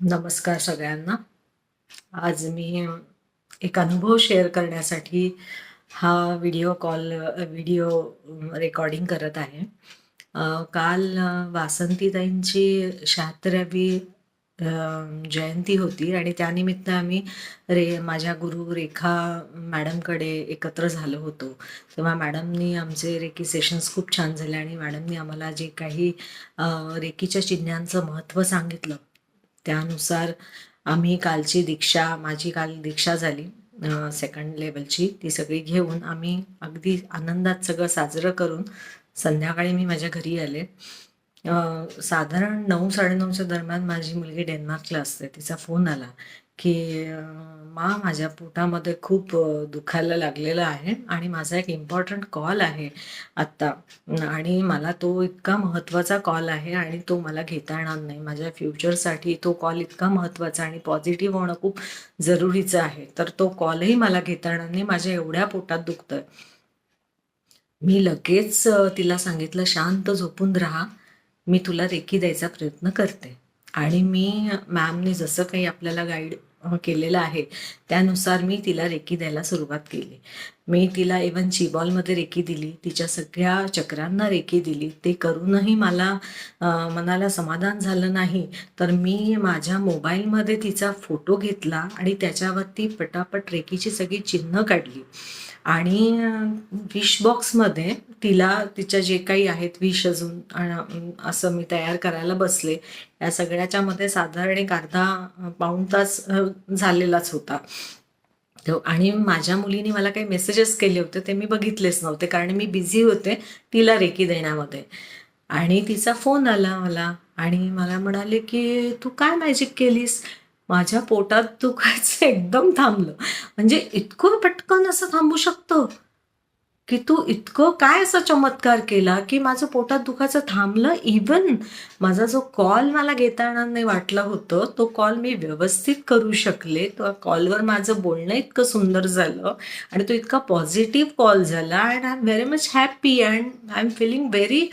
नमस्कार सगळ्यांना. आज मी एक अनुभव शेअर करण्यासाठी हा व्हिडिओ कॉल व्हिडिओ रेकॉर्डिंग करत आहे. काल वासंतीताईंची शहात्तरावी जयंती होती आणि त्यानिमित्त आम्ही रे माझ्या गुरु रेखा मॅडमकडे एकत्र झालो होतो. तेव्हा मॅडमनी आमचे रेकी सेशन्स खूप छान झाले आणि मॅडमनी आम्हाला जे काही रेकीच्या चिन्हांचं महत्त्व सांगितलं त्यानुसार आम्ही कालची दीक्षा माझी काल दीक्षा झाली सेकंड लेवलची ती सगळी घेऊन आम्ही अगदी आनंदात सगळं साजरं करून संध्याकाळी मी माझ्या घरी आले. साधारण नऊ साडेनऊच्या दरम्यान माझी मुलगी डेन्मार्कला असते तिचा फोन आला. की मा माझ्या पोटामध्ये खूप दुखायला लागलेलं आहे आणि माझा एक इम्पॉर्टंट कॉल आहे आत्ता. आणि मला तो इतका महत्त्वाचा कॉल आहे आणि तो मला घेता येणार नाही. माझ्या फ्युचरसाठी तो कॉल इतका महत्त्वाचा आणि पॉझिटिव्ह होणं खूप जरुरीचं आहे. तर तो कॉलही मला घेता येणार नाही. माझ्या एवढ्या पोटात दुखतंय. मी लगेच तिला सांगितलं शांत झोपून राहा. मी तुला रेकी द्यायचा प्रयत्न करते. आणि मी मॅमने जसं काही आपल्याला गाईड केलेलं आहे. त्यानुसार मी तिला रेकी द्यायला सुरुवात केली. मी तिला इवन चिबॉलमध्ये रेकी दिली. तिच्या सगळ्या चक्रांना रेकी दिली. ते करूनही मला मनाला समाधान झालं नाही. तर मी माझ्या मोबाईलमध्ये तिचा फोटो घेतला आणि त्याच्यावरती पटापट रेकीची सगळी चिन्ह काढली. आणि विश बॉक्समध्ये तिला तिच्या जे काही आहेत विष अजून असं मी तयार करायला बसले. या सगळ्याच्या मध्ये साधारण एक अर्धा पाऊण तास झालेलाच होता. आणि माझ्या मुलीने मला काही मेसेजेस केले होते ते मी बघितलेच नव्हते कारण मी बिझी होते तिला रेकी देण्यामध्ये. आणि तिचा फोन आला मला आणि मला म्हणाले की तू काय मॅजिक केलीस? माझ्या पोटात दुखायचं एकदम थांबलं. म्हणजे इतकं पटकन असं थांबू शकतं? की तू इतकं काय असा चमत्कार केला की माझं पोटात दुखायचं थांबलं? इवन माझा जो कॉल मला घेता येणार नाही वाटलं होतं तो कॉल मी व्यवस्थित करू शकले. तो कॉलवर माझं बोलणं इतकं सुंदर झालं आणि तो इतका पॉझिटिव्ह कॉल झाला. And I am very much happy and I am feeling very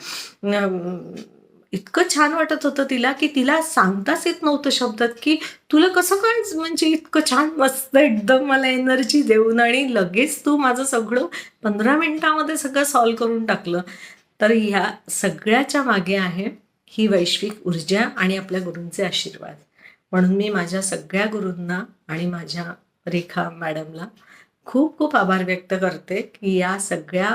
इतकं छान वाटत होतं तिला की तिला सांगताच येत नव्हतं शब्दात की तुला कसं काय म्हणजे इतकं छान मस्त एकदम मला एनर्जी देऊन आणि लगेच तू माझं सगळं पंधरा मिनिटामध्ये सगळं सॉल्व करून टाकलं. तर ह्या सगळ्याच्या मागे आहे ही वैश्विक ऊर्जा आणि आपल्या गुरूंचे आशीर्वाद. म्हणून मी माझ्या सगळ्या गुरूंना आणि माझ्या रेखा मॅडमला खूप खूप आभार व्यक्त करते की या सगळ्या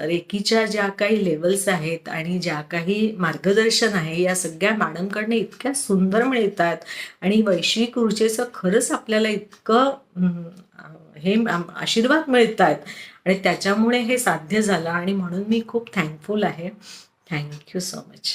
रेकीच्या ज्या काही लेवल्स आहेत आणि ज्या काही मार्गदर्शन आहे या सगळ्या मॅडमकडनं इतक्या सुंदर मिळतात आणि वैश्विक ऊर्जेचं खरंच आपल्याला इतकं हे आशीर्वाद मिळत आहेत आणि त्याच्यामुळे हे साध्य झालं आणि म्हणून मी खूप थँकफुल आहे. Thank you so much